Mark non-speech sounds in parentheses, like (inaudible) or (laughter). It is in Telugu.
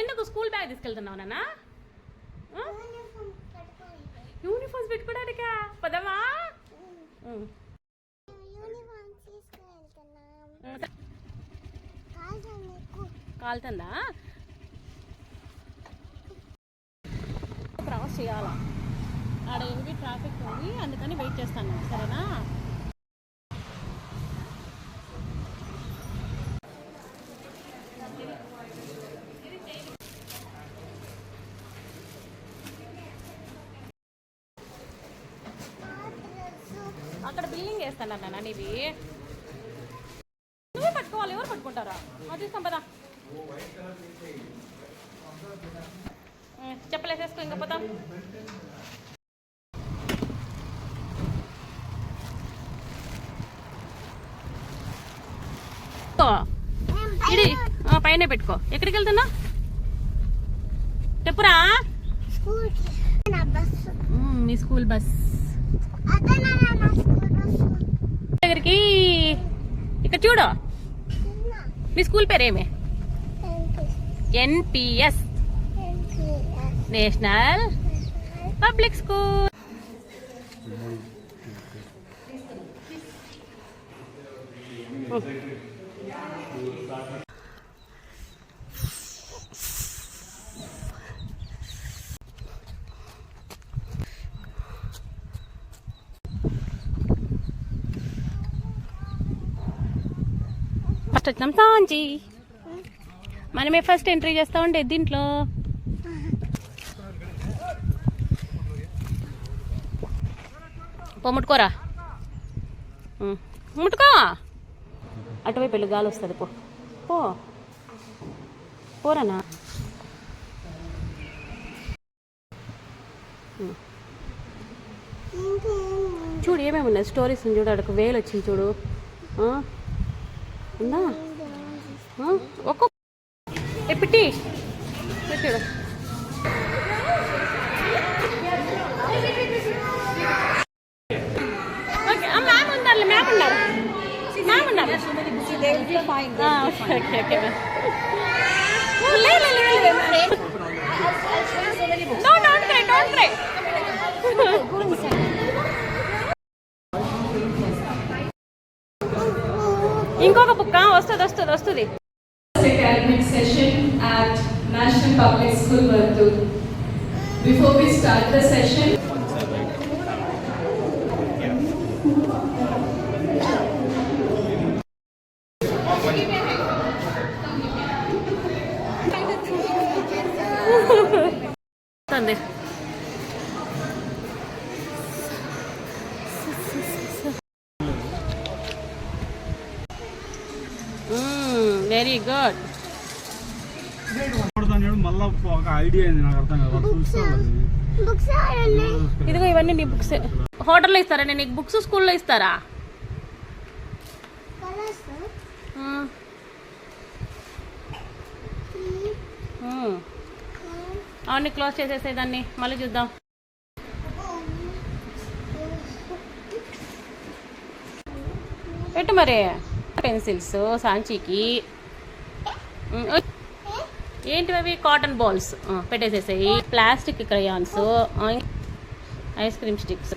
ఎందుకు స్కూల్ బ్యాగ్ తీసుకెళ్తున్నావు నాన్న? యూనిఫామ్స్ పెట్టుకోవడానికా నీకు కాలుతుందా? క్రాస్ చేయాలా? ఆడ హెవీ ట్రాఫిక్ ఉంది అందుకని వెయిట్ చేస్తాను సరేనా? అక్కడ బిల్లింగ్ వేస్తాను నాన్న నీవి నువ్వే పట్టుకోవాలి ఎవరు పట్టుకుంటారా? అది తీస్తాం పదా చెప్పలేసేసుకో ఇంకా పోతాం. ఇది పైనే పెట్టుకో. ఎక్కడికి వెళ్తున్నా చెప్పురా. మీ స్కూల్ బస్. చూడు చిన్న మీ school పేరేమి MP NPS MPS national public school first వచ్చినాం సాంచి మనమే ఫస్ట్ ఎంట్రీ చేస్తా ఉండే దీంట్లో. పో ముట్టుకోరా. ముట్టుకో. అటువైపు వెళ్ళి గాలి వస్తుంది పో. పో. పోరానా? చూడు ఏమేమి ఉన్నాయి స్టోరీస్ చూడు అక్కడ వేలు వచ్చింది చూడు. ఉందా? ఒక్క ఏ పిట్టి! పెట్టాడు మ్యామ్ ఉన్నారు మ్యామ్ ఉన్నారు. మ్యామ్ ఉన్నారు. Okay okay ma'am. లే లే. ఇంకొక బుక్ వస్తుంది వస్తుంది వస్తుంది academic session at National Public School, Vartur. Before we start the session, (laughs) వస్తుంది Very good మళ్ళీ ఒక ఐడియా అయింది నాకు అర్థం కాదు వాళ్ళు చూసుకోవాలి బుక్స్ ఆడండి ఇదిగో ఇవన్నీ నీ బుక్స్ హోటల్లో ఇస్తారా? నేను నీకు బుక్స్ స్కూల్లో ఇస్తారా. మ్మ్. అవన్నీ క్లోజ్ చేసేసేదాన్ని మళ్ళీ చూద్దాం. పెట్టు మరి. పెన్సిల్స్ సాంచీకి. ఏంటివి అవి? Cotton balls పెట్టేసేసాయి. Plastic crayons ice cream sticks.